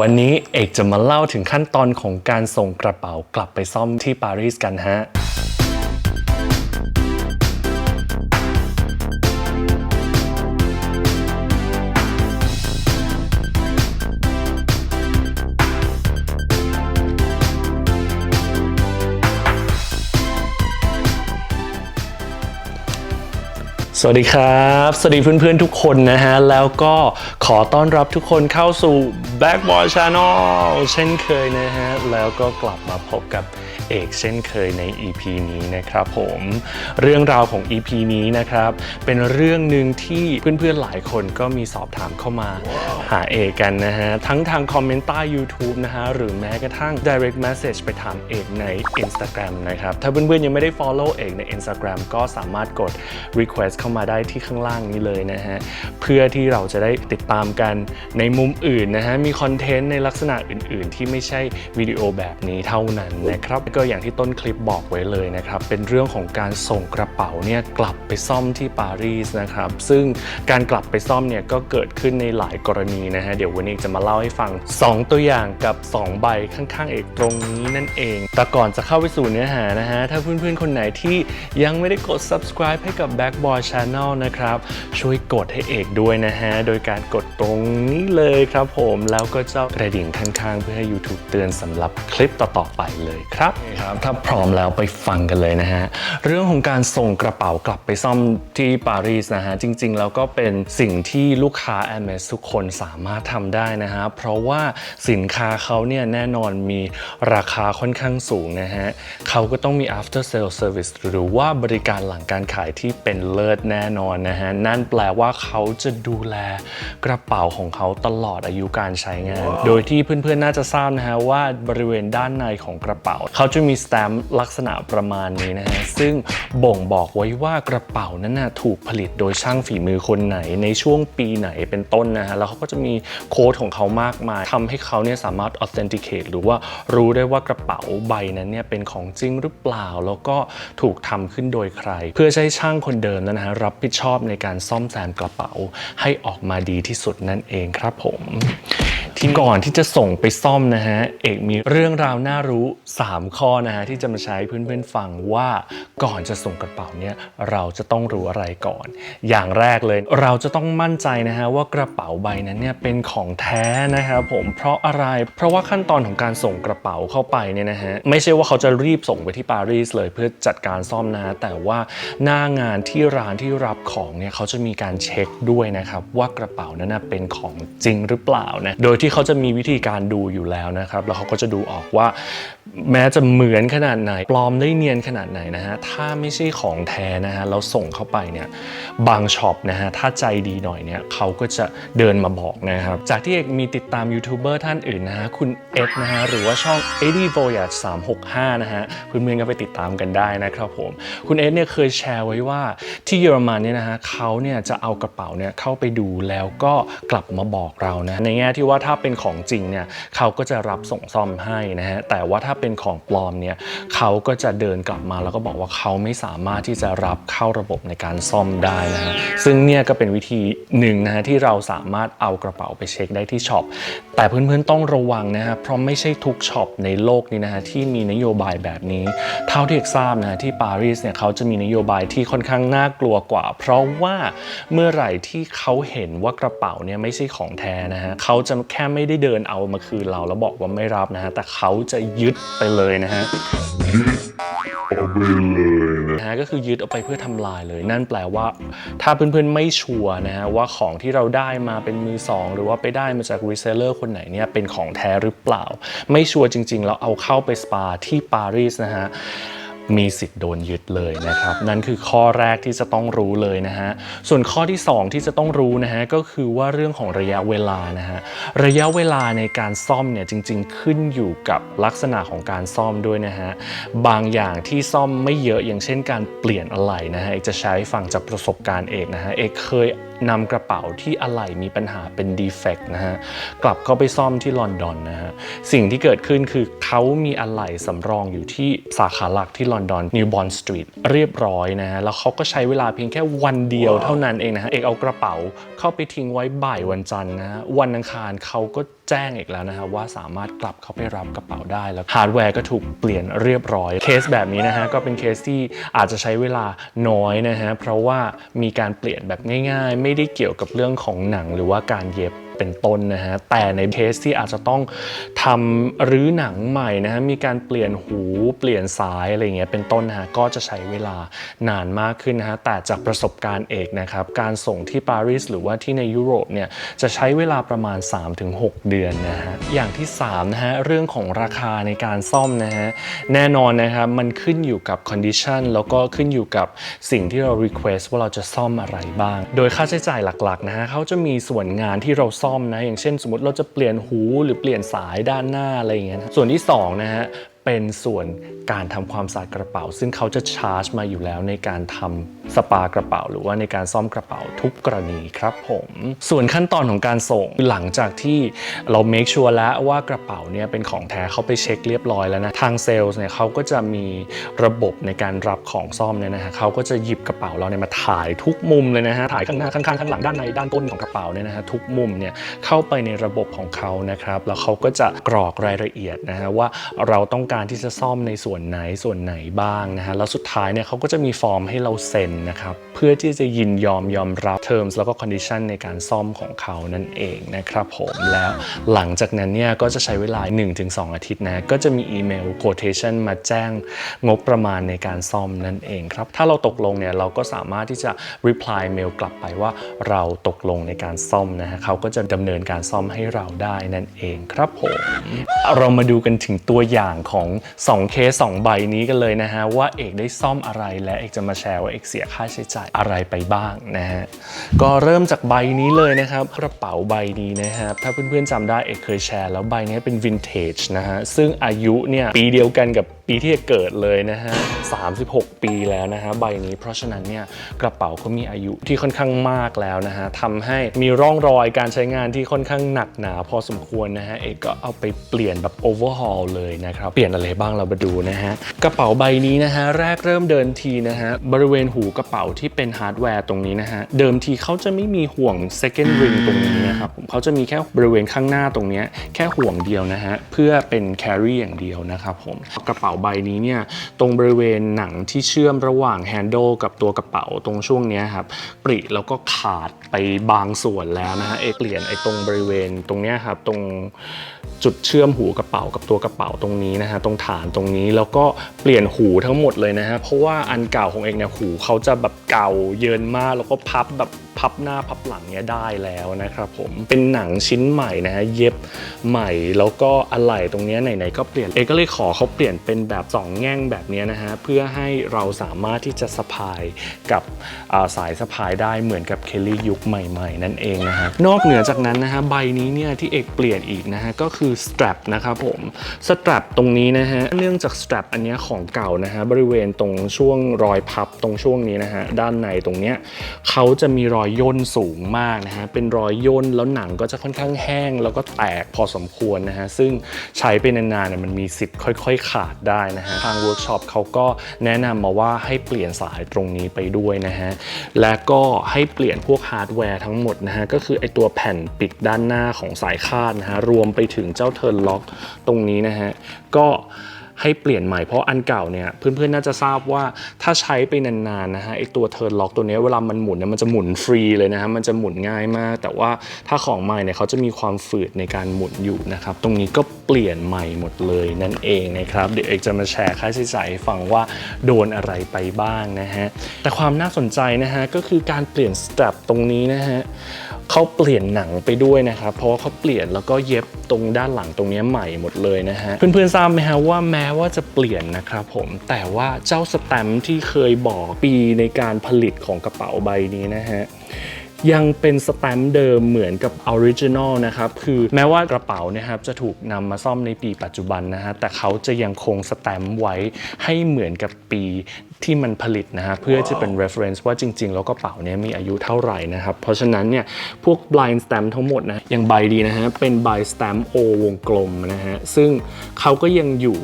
วันนี้เอกจะมาเล่าถึงขั้นตอนของการส่งกระเป๋ากลับไปซ่อมที่ปารีสกันฮะ วัสดีครับ สวัสดีเพื่อนๆทุกคนนะฮะ แล้วก็ขอต้อนรับทุกคนเข้าสู่ Backboard Channel เช่นเคยนะฮะ แล้วก็กลับมาพบกับ เอกเช่นเคยใน EP นี้นะครับผมเรื่องราวของ EP นี้นะครับ เป็นเรื่องหนึ่งที่เพื่อนๆหลายคนก็มีสอบถามเข้ามา หาเอกกันนะฮะ ทั้งทางคอมเมนต์ใต้ YouTube นะฮะ หรือแม้กระทั่ง direct message ไปถามเอกใน Instagram นะครับ ถ้าเพื่อนๆยังไม่ได้ follow เอกใน Instagram ก็สามารถกด request เข้ามาได้ที่ข้างล่างนี้เลยนะฮะ เพื่อที่เราจะได้ติดตามกันในมุมอื่นนะฮะ มีคอนเทนต์ในลักษณะอื่นๆ ที่ไม่ใช่วิดีโอแบบนี้เท่านั้นนะครับก็อย่างที่ต้นคลิปบอกไว้เลยนะครับ เป็นเรื่องของการส่งกระเป๋าเนี่ยกลับไปซ่อมที่ปารีสนะครับ ซึ่งการกลับไปซ่อมเนี่ยก็เกิดขึ้นในหลายกรณีนะฮะ เดี๋ยววันนี้จะมาเล่าให้ฟัง 2 ตัวอย่างกับ 2 ใบข้างๆ เอกตรงนี้นั่นเอง แต่ก่อนจะเข้าไปสู่เนื้อหานะฮะ ถ้าเพื่อนๆ คนไหนที่ยังไม่ได้กด subscribe ให้กับ Backboard Channel นะครับ ช่วยกดให้เอกด้วยนะฮะ โดยการกดตรงนี้เลยครับผม แล้วก็เจ้ากระดิ่งข้างๆ เพื่อให้ YouTube เตือนสำหรับคลิปต่อๆไปเลยครับครับถ้าพร้อมแล้วไปฟังกันเลยนะฮะ เรื่องของการส่งกระเป๋ากลับไปซ่อมที่ปารีสนะฮะ จริงๆ แล้วก็เป็นสิ่งที่ลูกค้า m อ s ทุกคนสามารถทำได้นะฮะ เพราะว่าสินค้าเขาเนี่ยแน่นอนมีราคาค่อนข้างสูงนะฮะ เขาก็ต้องมี after sale service หรือว่าบริการหลังการขายที่เป็นเลิศแน่นอนนะฮะ นั่นแปลว่าเขาจะดูแลกระเป๋าของเขาตลอดอายุการใช้งาน โดยที่เพื่อนๆ น่าจะทราบนะฮะว่าบริเวณด้านในของกระเป๋าเขาจะมีสแตมป์ลักษณะประมาณนี้นะฮะซึ่งบ่งบอกไว้ว่ากระเป๋านั้นนะถูกผลิตโดยช่างฝีมือคนไหนในช่วงปีไหนเป็นต้นนะฮะแล้วเขาก็จะมีโค้ดของเขามากมายทำให้เขาเนี่ยสามารถ authenticate หรือว่ารู้ได้ว่ากระเป๋าใบนั้นเนี่ยเป็นของจริงหรือเปล่า แล้วก็ถูกทำขึ้นโดยใคร เพื่อใช้ช่างคนเดิมนั้นนะฮะรับผิดชอบในการซ่อมแซมกระเป๋าให้ออกมาดีที่สุดนั่นเองครับผมที่ก่อนที่จะส่งไปซ่อมนะฮะเอกมีเรื่องราวน่ารู้ 3 ข้อนะฮะที่จะมาใช้เพื่อนๆฟังว่าก่อนจะส่งกระเป๋าเนี่ยเราจะต้องรู้อะไรก่อน อย่างแรกเลยเราจะต้องมั่นใจนะฮะว่ากระเป๋าใบนั้นเนี่ยเป็นของแท้นะครับผมเพราะอะไรเพราะว่าขั้นตอนของการส่งกระเป๋าเข้าไปเนี่ยนะฮะไม่ใช่ว่าเขาจะรีบส่งไปที่ปารีสเลยเพื่อจัดการซ่อมนะแต่ว่าหน้างานที่ร้านที่รับของเนี่ยเขาจะมีการเช็คด้วยนะครับว่ากระเป๋านั้นเป็นของจริงหรือเปล่านะโดยที่เขาจะมีวิธีการดูอยู่แล้วนะครับแล้วเขาก็จะดูออกว่า แม้จะเหมือนขนาดไหน ปลอมได้เนียนขนาดไหนนะฮะ ถ้าไม่ใช่ของแท้นะฮะเราส่งเข้าไปเนี่ยบางช็อปนะฮะ ถ้าใจดีหน่อยเนี่ยเขาก็จะเดินมาบอกนะครับ จากที่เอกมีติดตามยูทูบเบอร์ท่านอื่นนะฮะ คุณเอ็ดนะฮะ หรือว่าช่อง e d d i Voyage 365 นะฮะเพื่อนๆก็ไปติดตามกันได้นะครับผม คุณเอ็ดเนี่ยเคยแชร์ไว้ว่าที่เยอรมันเนี่ยนะฮะเขาเนี่ยจะเอากระเป๋าเนี่ยเข้าไปดูแล้วก็กลับมาบอกเรานะในแง่ที่ว่าถ้าเป็นของจริงเนี่ยเขาก็จะรับส่งซ่อมให้นะฮะแต่ว่าถ้าเป็นของปลอมเนี่ยเขาก็จะเดินกลับมาแล้วก็บอกว่าเขาไม่สามารถที่จะรับเข้าระบบในการซ่อมได้นะฮะซึ่งเนี่ยก็เป็นวิธีหนึ่งนะฮะที่เราสามารถเอากระเป๋าไปเช็คได้ที่ช็อปแต่เพื่อนๆต้องระวังนะฮะเพราะไม่ใช่ทุกช็อปในโลกนี้นะฮะที่มีนโยบายแบบนี้ เท่าที่ทราบนะฮะที่ปารีสเนี่ยเขาจะมีนโยบายที่ค่อนข้างน่ากลัวกว่า เพราะว่าเมื่อไหร่ที่เขาเห็นว่ากระเป๋าเนี่ยไม่ใช่ของแท้นะฮะเขาจะแค่ไม่ได้เดินเอามาคืนเราแล้วบอกว่าไม่รับนะฮะแต่เขาจะยึดไปเลยนะฮะนะฮะก็คือยึดเอาไปเพื่อทำลายเลย นั่นแปลว่า ถ้าเพื่อนๆไม่ชัวร์นะฮะว่าของที่เราได้มาเป็นมือสองหรือว่าไปได้มาจากรีเซลเลอร์คนไหนเนี่ยเป็นของแท้หรือเปล่า ไม่ชัวร์จริงๆแล้วเอาเข้าไปสปาที่ปารีสนะฮะ มีสิทธิ์โดนยึดเลยนะครับ นั่นคือข้อแรกที่จะต้องรู้เลยนะฮะส่วนข้อที่ 2 ที่จะต้องรู้นะฮะก็คือว่าเรื่องของระยะเวลานะฮะระยะเวลาในการซ่อมเนี่ยจริง ๆ ขึ้นอยู่กับลักษณะของการซ่อมด้วยนะฮะบางอย่างที่ซ่อมไม่เยอะอย่างเช่นการเปลี่ยนอะไหล่นะฮะเอกจะใช้ฟังจากประสบการณ์เอกนะฮะเอกเคยนำกระเป๋าที่อะไหล่มีปัญหาเป็นดีเฟกต์นะฮะกลับเข้าไปซ่อมที่ลอนดอนนะฮะสิ่งที่เกิดขึ้นคือเขามีอะไหล่สำรองอยู่ที่สาขาหลักที่ลอนดอนนิวบอนสตรีทเรียบร้อยนะฮะแล้วเขาก็ใช้เวลาเพียงแค่วันเดียวเท่านั้นเองนะฮะเอกเอากระเป๋าเข้าไปทิ้งไว้บ่ายวันจันทร์นะฮะวันอังคารเขาก็แจ้งอีกแล้วนะครับว่าสามารถกลับเข้าไปรับกระเป๋าได้ แล้วฮาร์ดแวร์ก็ถูกเปลี่ยนเรียบร้อย เคสแบบนี้นะฮะก็เป็นเคสที่อาจจะใช้เวลาน้อยนะฮะเพราะว่ามีการเปลี่ยนแบบง่าย ๆ ไม่ได้เกี่ยวกับเรื่องของหนังหรือว่าการเย็บ เป็นต้นนะฮะ แต่ในเคสที่อาจจะต้องทำรื้อหนังใหม่นะฮะ มีการเปลี่ยนหูเปลี่ยนสายอะไรเงี้ยเป็นต้นนะฮะ ก็จะใช้เวลานานมากขึ้นนะฮะ แต่จากประสบการณ์เอกนะครับ การส่งที่ปารีสหรือว่าที่ในยุโรปเนี่ย จะใช้เวลาประมาณ 3-6 เดือนนะฮะ อย่างที่3นะฮะ เรื่องของราคาในการซ่อมนะฮะ แน่นอนนะครับ มันขึ้นอยู่กับ condition แล้วก็ขึ้นอยู่กับสิ่งที่เรา request ว่าเราจะซ่อมอะไรบ้าง โดยค่าใช้จ่ายหลักๆนะฮะเขาจะมีส่วนงานที่เราซ่อมนะอย่างเช่น สมมติเราจะเปลี่ยนหูหรือเปลี่ยนสายด้านหน้าอะไรอย่างเงี้ยส่วนที่2นะฮะ เป็นส่วนการทำความสะอาดกระเป๋า ซึ่งเขาจะชาร์จมาอยู่แล้วในการทำสปากระเป๋า หรือว่าในการซ่อมกระเป๋าทุกกรณีครับผม ส่วนขั้นตอนของการส่งหลังจากที่เรา make sure แล้วว่ากระเป๋าเนี่ยเป็นของแท้เขาไปเช็คเรียบร้อยแล้วนะ ทางเซลล์เนี่ยเขาก็จะมีระบบในการรับของซ่อมเนี่ยนะฮะเขาก็จะหยิบกระเป๋าเราเนี่ยมาถ่ายทุกมุมเลยนะฮะถ่ายข้างหน้าข้างๆข้างหลังด้านในด้านต้นของกระเป๋าเนี่ยนะฮะทุกมุมเนี่ยเข้าไปในระบบของเขานะครับแล้วเขาก็จะกรอกรายละเอียดนะฮะว่าเราต้องการการที่จะซ่อมในส่วนไหนส่วนไหนบ้างนะฮะแล้วสุดท้ายเนี่ยเขาก็จะมีฟอร์มให้เราเซ็นนะครับเพื่อที่จะยินยอมยอมรับ terms แล้วก็ condition ในการซ่อมของเขานั่นเองนะครับผมแล้วหลังจากนั้นเนี่ยก็จะใช้เวลา 1-2 อาทิตย์นะก็จะมีอีเมล quotation มาแจ้งงบประมาณในการซ่อมนั่นเองครับถ้าเราตกลงเนี่ยเราก็สามารถที่จะ reply mail กลับไปว่าเราตกลงในการซ่อมนะฮะเขาก็จะดำเนินการซ่อมให้เราได้นั่นเองครับผมเรามาดูกันถึงตัวอย่างของ2เคส2ใบนี้กันเลยนะฮะว่าเอกได้ซ่อมอะไรและเอกจะมาแชร์ว่าเอกเสียค่าใช้จ่ายอะไรไปบ้างนะฮะก็เริ่มจากใบนี้เลยนะครับกระเป๋าใบนี้นะครับถ้าเพื่อนๆจำได้เอกเคยแชร์แล้วใบนี้เป็นวินเทจนะฮะซึ่งอายุเนี่ยปีเดียวกันกับปีที่เกิดเลยนะฮะ 36 ปีแล้วนะฮะใบนี้เพราะฉะนั้นเนี่ยกระเป๋าเขามีอายุที่ค่อนข้างมากแล้วนะฮะทำให้มีร่องรอยการใช้งานที่ค่อนข้างหนักหนาพอสมควรนะฮะเอกก็เอาไปเปลี่ยนแบบโอเวอร์ฮอลเลยนะครับ เปลี่ยนอะไรบ้างเรามาดูนะฮะ กระเป๋าใบนี้นะฮะแรกเริ่มเดินทีนะฮะบริเวณหูกระเป๋าที่เป็นฮาร์ดแวร์ตรงนี้นะฮะเดิมทีเขาจะไม่มีห่วง second ring ตรงนี้นะครับผมเขาจะมีแค่บริเวณข้างหน้าตรงนี้แค่ห่วงเดียวนะฮะเพื่อเป็น carry อย่างเดียวนะครับผมกระเป๋าใบนี้เนี่ยตรงบริเวณหนังที่เชื่อมระหว่าง handle กับตัวกระเป๋าตรงช่วงนี้ครับปริแล้วก็ขาดไปบางส่วนแล้วนะฮะเอกเปลี่ยนไอ้ตรงบริเวณตรงนี้ครับตรงจุดเชื่อมหูกระเป๋ากับตัวกระเป๋าตรงนี้นะฮะตรงฐานตรงนี้แล้วก็เปลี่ยนหูทั้งหมดเลยนะฮะเพราะว่าอันเก่าของเอกเนี่ยหูเขาจะแบบเก่าเยินมากแล้วก็พับแบบพับหน้าพับหลังเนี่ยได้แล้วนะครับผมเป็นหนังชิ้นใหม่นะฮะเย็บใหม่แล้วก็อะไหล่ตรงนี้ไหนๆก็เปลี่ยนเอกก็เลยขอเขาเปลี่ยนเป็นแบบสองแง่งแบบนี้นะฮะเพื่อให้เราสามารถที่จะสะพายกับาสายสะพายได้เหมือนกับเคลลี่ยุคใหม่ๆ นั่นเองนะฮะนอกเหนือจากนั้นนะฮะใบนี้เนี่ยที่เอกเปลี่ยนอีกนะฮะก็คือ strap นะครับผม strap ตรงนี้นะฮะเนื่องจาก strap อันนี้ของเก่านะฮะบริเวณตรงช่วงรอยพับตรงช่วงนี้นะฮะด้านในตรงเนี้ยเขาจะมีรอยย่นสูงมากนะฮะเป็นรอยย่นแล้วหนังก็จะค่อนข้างแห้ง แล้วก็แตกพอสมควรนะฮะซึ่งใช้ไปนานๆเนี่ยมันมีสิทธิ์ค่อย ๆ ขาดได้นะฮะทางเวิร์กช็อปเขาก็แนะนำมาว่าให้เปลี่ยนสายตรงนี้ไปด้วยนะฮะและก็ให้เปลี่ยนพวกฮาร์ดแวร์ทั้งหมดนะฮะก็คือไอตัวแผ่นปิดด้านหน้าของสายคาดนะฮะรวมไปถึงเจ้าเทิร์นล็อกตรงนี้นะฮะก็ ให้เปลี่ยนใหม่เพราะอันเก่าเนี่ยเพื่อนๆน่าจะทราบว่าถ้าใช้ไปนานๆนะฮะไอตัวเทิร์นล็อกตัวนี้เวลามันหมุนเนี่ยมันจะหมุนฟรีเลยนะฮะมันจะหมุนง่ายมาก แต่ว่าถ้าของใหม่เนี่ยเขาจะมีความฝืดในการหมุนอยู่นะครับตรงนี้ก็เปลี่ยนใหม่หมดเลยนั่นเองนะครับเดี๋ยวเอกจะมาแชร์ค่าใช้จ่ายให้ฟังว่าโดนอะไรไปบ้างนะฮะแต่ความน่าสนใจนะฮะก็คือการเปลี่ยนสแตรปตรงนี้นะฮะ เขาเปลี่ยนหนังไปด้วยนะครับ เพราะว่าเขาเปลี่ยนแล้วก็เย็บตรงด้านหลังตรงนี้ใหม่หมดเลยนะฮะ เพื่อนๆทราบไหมฮะว่าแม้ว่าจะเปลี่ยนนะครับผม แต่ว่าเจ้าสแตมป์ที่เคยบอกปีในการผลิตของกระเป๋าใบนี้นะฮะยังเป็นสแตมป์เดิมเหมือนกับออริจินอลนะครับ คือแม้ว่ากระเป๋าเนะครับจะถูกนำมาซ่อมในปีปัจจุบันนะฮะแต่เขาจะยังคงสแตมป์ไว้ให้เหมือนกับปี ที่มันผลิตนะฮะเพื่อจะเป็น reference ว่าจริง ๆ แล้วกระเป๋าเนี้ยมีอายุเท่าไหร่นะครับ เพราะฉะนั้นเนี่ยพวก blind stamp ทั้งหมดนะอย่างใบดีนะฮะเป็นใบ stamp O วงกลมนะฮะซึ่งเขาก็ยังอยู่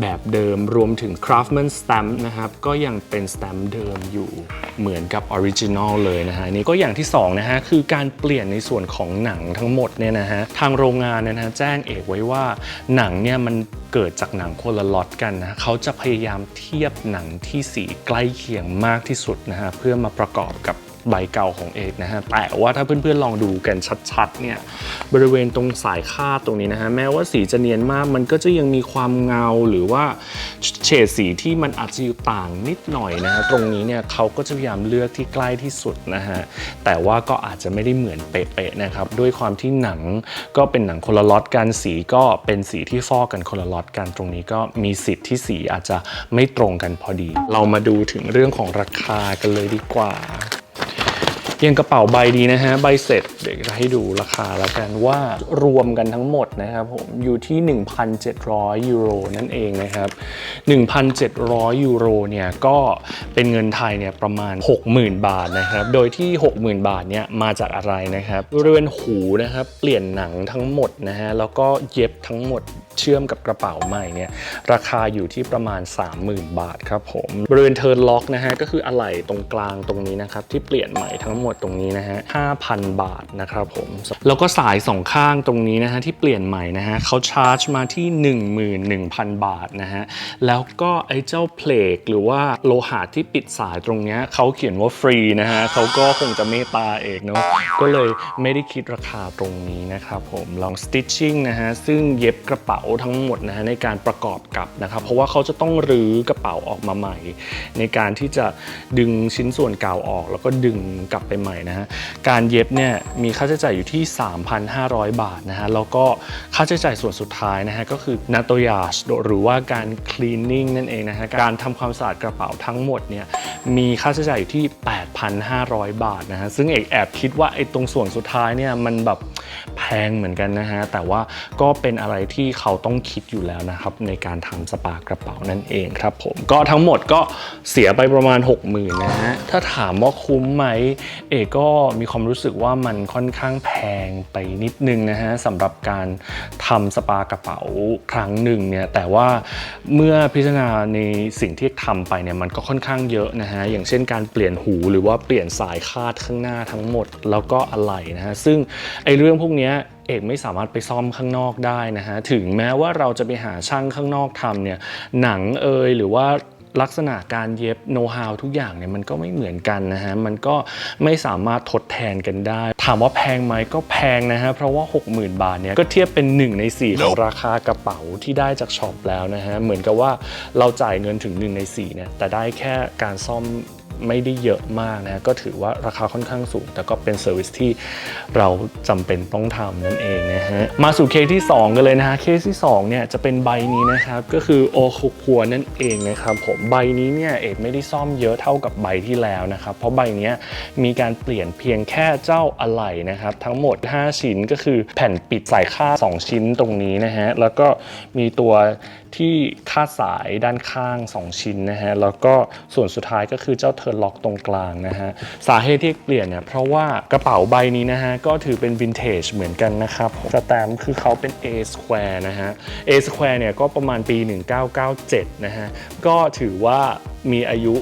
แบบเดิมรวมถึง craftsman stamp นะครับก็ยังเป็น stamp เดิมอยู่เหมือนกับ original เลยนะฮะนี่ก็อย่างที่สองนะฮะคือการเปลี่ยนในส่วนของหนังทั้งหมดเนี่ยนะฮะทางโรงงานเนยนะฮะแจ้งเอกไว้ว่าหนังเนี่ยมัน เกิดจากหนังคนละล็อตกันนะเขาจะพยายามเทียบหนังที่สีใกล้เคียงมากที่สุดนะฮะเพื่อมาประกอบกับ ใบเก่าของเอกนะฮะแต่ว่าถ้าเพื่อนๆลองดูกันชัดๆเนี่ยบริเวณตรงสายคาดตรงนี้นะฮะแม้ว่าสีจะเนียนมากมันก็จะยังมีความเงาหรือว่าเฉดสีที่มันอาจจะอยู่ต่างนิดหน่อยนะฮะตรงนี้เนี่ยเขาก็จะพยายามเลือกที่ใกล้ที่สุดนะฮะแต่ว่าก็อาจจะไม่ได้เหมือนเป๊ะๆนะครับด้วยความที่หนังก็เป็นหนังคนละล็อตกันสีก็เป็นสีที่ฟอกกันคนละล็อตกันตรงนี้ก็มีสิทธิ์ที่สีอาจจะไม่ตรงกันพอดี เรามาดูถึงเรื่องของราคากันเลยดีกว่า ยังกระเป๋าใบดีนะฮะ ใบเสร็จเดี๋ยวจะให้ดูราคาแล้วกันว่ารวมกันทั้งหมดนะครับผมอยู่ที่ 1,700 ยูโรนั่นเองนะครับ 1,700 ยูโรเนี่ยก็เป็นเงินไทยเนี่ยประมาณ 60,000 บาทนะครับ โดยที่ 60,000 บาทเนี่ยมาจากอะไรนะครับบริเวณหูนะครับ เปลี่ยนหนังทั้งหมดนะฮะแล้วก็เย็บทั้งหมดเชื่อมกับกระเป๋าใหม่เนี่ยราคาอยู่ที่ประมาณ 30,000 บาทครับผมบริเวณเทิร์นล็อกนะฮะก็คืออะไหล่ตรงกลางตรงนี้นะครับที่เปลี่ยนใหม่ทั้งหมดตรงนี้นะฮะ5,000 บาทนะครับผมแล้วก็สายสองข้างตรงนี้นะฮะที่เปลี่ยนใหม่นะฮะเขาชาร์จมาที่ 11,000 บาทนะฮะแล้วก็ไอ้เจ้าเพลกหรือว่าโลหะที่ปิดสายตรงเนี้ยเขาเขียนว่าฟรีนะฮะเขาก็คงจะเมตตาเองเนาะก็เลยไม่ได้คิดราคาตรงนี้นะครับผมลอง stitching นะฮะซึ่งเย็บกระเป๋าทั้งหมดนะฮะในการประกอบกับนะครับเพราะว่าเขาจะต้องรื้อกระเป๋าออกมาใหม่ ในการที่จะดึงชิ้นส่วนเก่าออก แล้วก็ดึงกลับไปใหม่นะฮะการเย็บเนี่ยมีค่าใช้จ่ายอยู่ที่ 3,500 บาทนะฮะแล้วก็ค่าใช้จ่ายส่วนสุดท้ายนะฮะก็คือนาโตยาชหรือว่าการ cleaning นั่นเองนะฮะการทำความสะอาดกระเป๋าทั้งหมดเนี่ยมีค่าใช้จ่ายอยู่ที่ 8,500 บาทนะฮะซึ่งเอกแอบคิดว่าไอ้ตรงส่วนสุดท้ายเนี่ยมันแบบแพงเหมือนกันนะฮะแต่ว่าก็เป็นอะไรที่เขาต้องคิดอยู่แล้วนะครับในการทำสปากระเป๋านั่นเองครับผมก็ทั้งหมดก็เสียไปประมาณ 60,000นะฮะถ้าถามว่าคุ้มไหมเอกก็มีความรู้สึกว่ามันค่อนข้างแพงไปนิดนึงนะฮะสำหรับการทำสปากระเป๋าครั้งหนึ่งเนี่ยแต่ว่าเมื่อพิจารณาในสิ่งที่ทำไปเนี่ยมันก็ค่อนข้างเยอะนะฮะอย่างเช่นการเปลี่ยนหูหรือว่าเปลี่ยนสายคาดข้างหน้าทั้งหมด แล้วก็อะไหล่นะฮะซึ่งไอเรื่องพวกนี้ เอกไม่สามารถไปซ่อมข้างนอกได้นะฮะถึงแม้ว่าเราจะไปหาช่างข้างนอกทำเนี่ยหนังเอยหรือว่าลักษณะการเย็บโน้ตฮาวทุกอย่างเนี่ยมันก็ไม่เหมือนกันนะฮะ มันก็ไม่สามารถทดแทนกันได้ ถามว่าแพงไหมก็แพงนะฮะ เพราะว่า 60,000 บาทเนี่ยก็เทียบเป็น 1 ใน 4 ของราคากระเป๋าที่ได้จากช็อปแล้วนะฮะ เหมือนกับว่าเราจ่ายเงินถึง 1 ใน4เนี่ยแต่ได้แค่การซ่อม ไม่ได้เยอะมากนะก็ถือว่าราคาค่อนข้างสูง แต่ก็เป็นเซอร์วิสที่เราจำเป็นต้องทำนั่นเองนะฮะมาสู่เคสที่ 2 กันเลยนะฮะเคสที่2เนี่ยจะเป็นใบนี้นะครับก็คือโอคุคัวนั่นเองนะครับผมใบนี้เนี่ยเอกไม่ได้ซ่อมเยอะเท่ากับใบที่แล้วนะครับเพราะใบนี้มีการเปลี่ยนเพียงแค่เจ้าอะไหล่นะครับทั้งหมด 5 ชิ้นก็คือแผ่นปิดสายคา2 ชิ้นตรงนี้นะฮะแล้วก็มีตัว ที่คาดสายด้านข้าง 2 ชิ้นนะฮะ แล้วก็ส่วนสุดท้ายก็คือเจ้าเทอร์ล็อกตรงกลางนะฮะ สาเหตุที่เปลี่ยนเนี่ยเพราะว่ากระเป๋าใบนี้นะฮะ ก็ถือเป็นวินเทจเหมือนกันนะครับสแตมป์คือเขาเป็น A square นะฮะ A square เนี่ยก็ประมาณปี 1997 นะฮะ ก็ถือว่ามีอายุ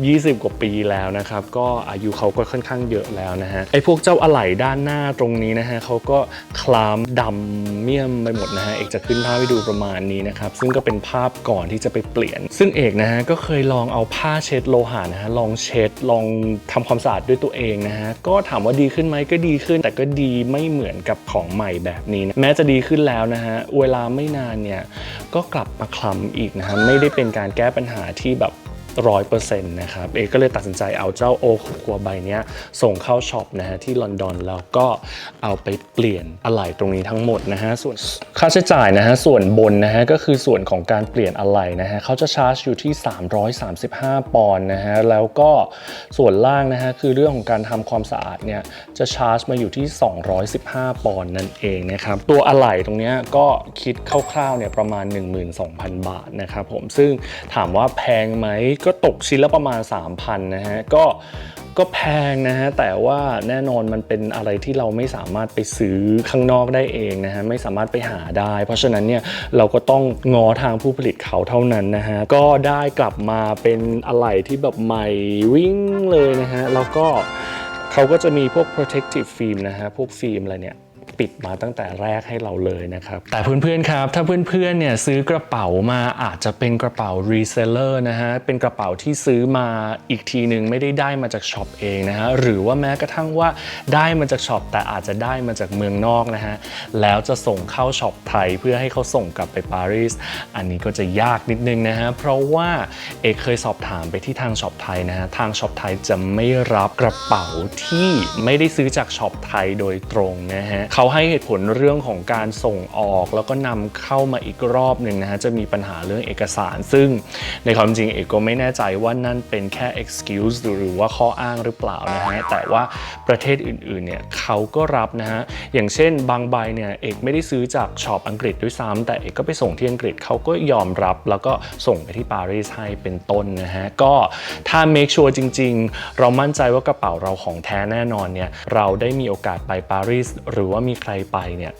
20 กว่าปีแล้วนะครับ ก็อายุเขาก็ค่อนข้างเยอะแล้วนะฮะไอ้พวกเจ้าอะไหล่ด้านหน้าตรงนี้นะฮะเขาก็คล้ำดำเมี่ยมไปหมดนะฮะเอกจะขึ้นภาพให้ดูประมาณนี้นะครับ ซึ่งก็เป็นภาพก่อนที่จะไปเปลี่ยน ซึ่งเอกนะฮะก็เคยลองเอาผ้าเช็ดโลหะนะฮะลองเช็ดลองทำความสะอาดด้วยตัวเองนะฮะก็ถามว่าดีขึ้นไหมก็ดีขึ้น แต่ก็ดีไม่เหมือนกับของใหม่แบบนี้นะแม้จะดีขึ้นแล้วนะฮะเวลาไม่นานเนี่ยก็กลับมาคล้ำอีกนะฮะไม่ได้เป็นการแก้ปัญหาที่แบบ ร้อยเปอร์เซ็นต์นะครับ เอกก็เลยตัดสินใจเอาเจ้าโอคุกัวใบเนี้ยส่งเข้าช็อปนะฮะที่ลอนดอนแล้วก็เอาไปเปลี่ยนอะไหล่ตรงนี้ทั้งหมดนะฮะส่วนค่าใช้จ่ายนะฮะส่วนบนนะฮะก็คือส่วนของการเปลี่ยนอะไหล่นะฮะเขาจะชาร์จอยู่ที่ 335 ปอนด์นะฮะแล้วก็ส่วนล่างนะฮะคือเรื่องของการทำความสะอาดเนี่ยจะชาร์จมาอยู่ที่ 215 ปอนด์นั่นเองนะครับตัวอะไหล่ตรงเนี้ยก็คิดคร่าวๆเนี่ยประมาณ 12,000 บาทนะครับผมซึ่งถามว่าแพงไหมก็ตกชิ้นละประมาณ 3,000นะฮะก็ก็แพงนะฮะแต่ว่าแน่นอนมันเป็นอะไรที่เราไม่สามารถไปซื้อข้างนอกได้เองนะฮะไม่สามารถไปหาได้ เพราะฉะนั้นเนี่ยเราก็ต้องงอทางผู้ผลิตเขาเท่านั้นนะฮะก็ได้กลับมาเป็นอะไรที่แบบใหม่วิ่งเลยนะฮะแล้วก็เขาก็จะมีพวก protective film นะฮะพวกฟิล์มอะไรเนี่ย ปิดมาตั้งแต่แรกให้เราเลยนะครับ แต่เพื่อนๆครับ ถ้าเพื่อนๆเนี่ยซื้อกระเป๋ามาอาจจะเป็นกระเป๋า reseller นะฮะเป็นกระเป๋าที่ซื้อมาอีกทีหนึ่งไม่ได้ได้มาจากช็อปเองนะฮะหรือว่าแม้กระทั่งว่าได้มาจากช็อปแต่อาจจะได้มาจากเมืองนอกนะฮะแล้วจะส่งเข้าช็อปไทยเพื่อให้เขาส่งกลับไปปารีสอันนี้ก็จะยากนิดนึงนะฮะเพราะว่าเอกเคยสอบถามไปที่ทางช็อปไทยนะฮะทางช็อปไทยจะไม่รับกระเป๋าที่ไม่ได้ซื้อจากช็อปไทยโดยตรงนะฮะเขาาให้เหตุผลเรื่องของการส่งออกแล้วก็นำเข้ามาอีกรอบหนึ่งนะฮะจะมีปัญหาเรื่องเอกสาร ซึ่งในความจริงเอกก็ไม่แน่ใจว่านั่นเป็นแค่ excuse หรือว่าข้ออ้างหรือเปล่านะฮะแต่ว่าประเทศอื่นๆเนี่ยเขาก็รับนะฮะอย่างเช่นบางใบเนี่ยเอกไม่ได้ซื้อจากช็อปอังกฤษด้วยซ้ำแต่เอกก็ไปส่งที่อังกฤษเขาก็ยอมรับ แล้วก็ส่งไปที่ปารีสให้เป็นต้นนะฮะก็ถ้า make sure จริง ๆ เรามั่นใจว่ากระเป๋าเราของแท้แน่นอนเนี่ยเราได้มีโอกาสไปปารีสหรือว่ามีใครไปเนี่ย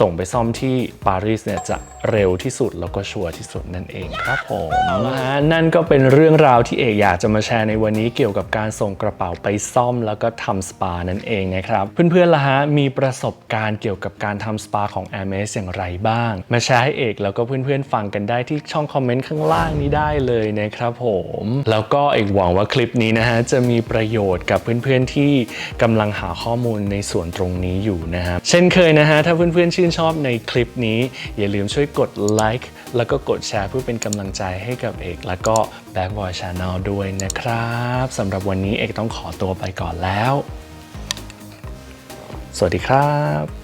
ส่งไปซ่อมที่ปารีสเนี่ยจะเร็วที่สุดแล้วก็ชัวร์ที่สุดนั่นเองครับผมนะฮะนั่นก็เป็นเรื่องราวที่เอกอยากจะมาแชร์ในวันนี้เกี่ยวกับการส่งกระเป๋าไปซ่อมแล้วก็ทำสปานั่นเองนะครับ เพื่อนๆล่ะฮะมีประสบการณ์เกี่ยวกับการทำสปาของ a i r m e s อย่างไรบ้าง มาแชร์ให้เอกแล้วก็เพื่อนๆฟังกันได้ที่ช่องคอมเมนต์ข้างล่างนี้ได้เลยนะครับผม แล้วก็เอกหวังว่าคลิปนี้นะฮะจะมีประโยชน์กับเพื่อนๆที่กำลังหาข้อมูลในส่วนตรงนี้อยู่นะครับเช่นเคยนะฮะ ถ้าเพื่อนๆ ชื่นชอบในคลิปนี้ อย่าลืมช่วยกดไลค์แล้วก็กดแชร์เพื่อเป็นกำลังใจให้กับเอก แล้วก็ Black Boy Channel ด้วยนะครับสำหรับวันนี้เอกต้องขอตัวไปก่อนแล้ว สวัสดีครับ